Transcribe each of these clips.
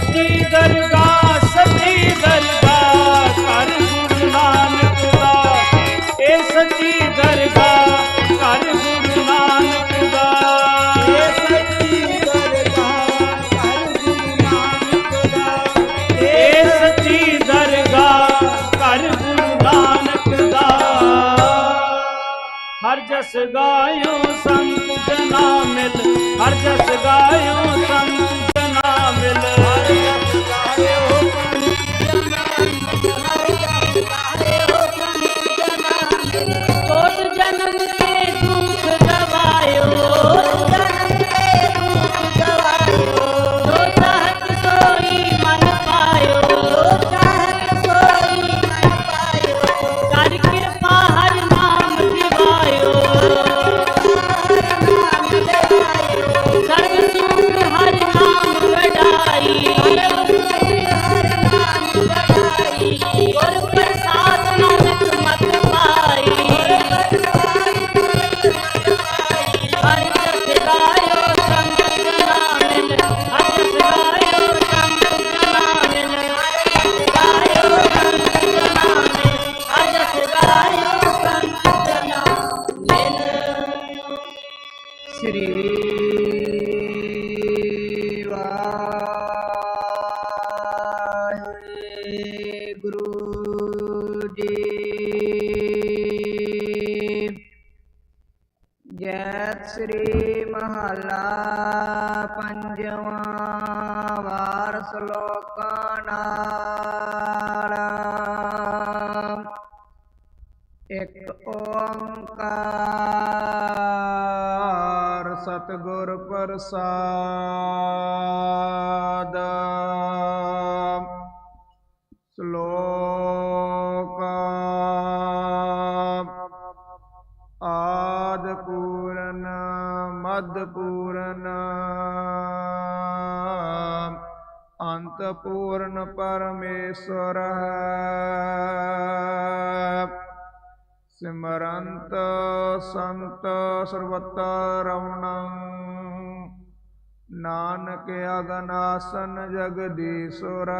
ਸਤੀ ਦਰਗਾਹ ਸਤੀ ਦਰਗਾਹ ਘਰ ਗੁਰੂ ਨਾਨਕ ਦਾ। ਇਹ ਸਤੀ ਦਰਗਾਹ ਘਰ ਗੁਰੂ ਨਾਨਕ ਦਾ। ਇਹ ਸਤੀ ਦਰਗਾਹ ਘਰ ਗੁਰੂ ਨਾਨਕ ਦਾ। ਇਹ ਸਤੀ ਦਰਗਾਹ ਘਰ ਗੁਰੂ ਨਾਨਕ ਦਾ। ਹਰ ਜਸ ਗਾਇਓ ਸੰਤ ਜਨਾ ਮਿਲ ਹਰ ਜਸ ਸ੍ਰੀ ਵਾਹਿਗੁਰੂ ਜੀ। ਜੈ ਸ੍ਰੀ ਮਹਲਾ ਪੰਜਵਾਂ ਵਾਰ ਸ਼ਲੋਕਾਂ ਨਾਲ। ਇੱਕ ਓੰਕਾਰ ਸਤਗੁਰ ਪ੍ਰਸਾਦ ਸ਼ਲੋਕ ਆਦ ਪੂਰਨ ਮਦ ਪੂਰਨ ਅੰਤ ਪੂਰਨ ਪਰਮੇਸ਼ਵਰ ਸਿਮਰੰਤ ਸੰਤ ਸਰਬਤ ਰਮਣੰ। ਨਾਨਕ ਅਗਨਾਸਨ ਜਗਦੀਸ਼ਵਰ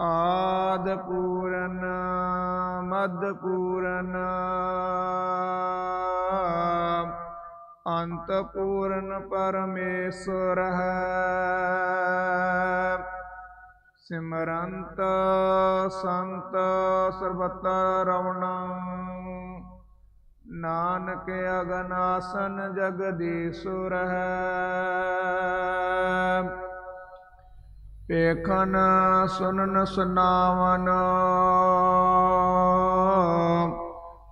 ਆਦ ਪੂਰਨ ਮਦ ਪੂਰਨ। ਅੰਤ ਪੂਰਨ ਪਰਮੇਸ਼ਵਰ ਸਿਮਰੰਤ ਸੰਤ ਸਰਬਤ ਰਵਣੰ ਨਾਨਕ ਅਗਨਾਸਨ ਜਗਦੀਸ਼ੁਰ ਪੇਖਨ ਸੁਨਨ ਸੁਨਾਵਨ।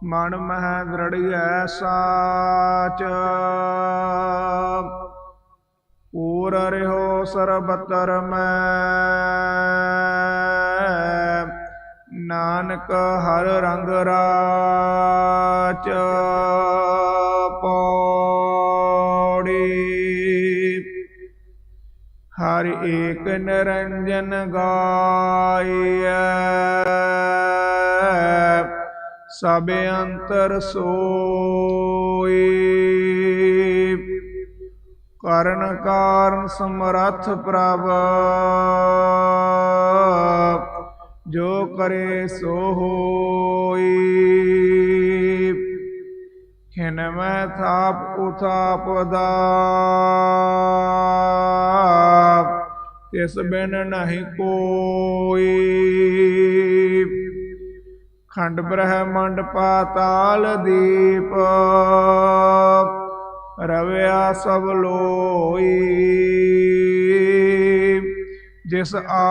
ਮਨ ਮਹਿ ਦ੍ਰਿੜੀਐ ਸਾਚ। ਪੂਰ ਰਿਹੋ ਸਰਬਤਰ ਮੈਂ ਨਾਨਕ ਹਰ ਰੰਗ ਰਾਚ ਪੌੜੀ। ਹਰ ਏਕ ਨਿਰੰਜਨ ਗਾਇਐ ਸਭ ਅੰਤਰ ਸੋਈ। ਕਰਨ ਕਾਰਨ ਸਮਰੱਥ ਪ੍ਰਭ। ਜੋ ਕਰੇ ਸੋ ਹੋਈ। ਖਿਨ ਮੈਂ ਥਾਪ, ਉਥਾਪ ਦਾ। ਤਿਸ ਬਿਨ ਨਹੀਂ ਕੋਈ। ਖੰਡ ਬ੍ਰਹਮੰਡ ਪਾਤਾਲ ਦੀਪ। ਸਭ ਲੋਈ ਜਿਸ ਆ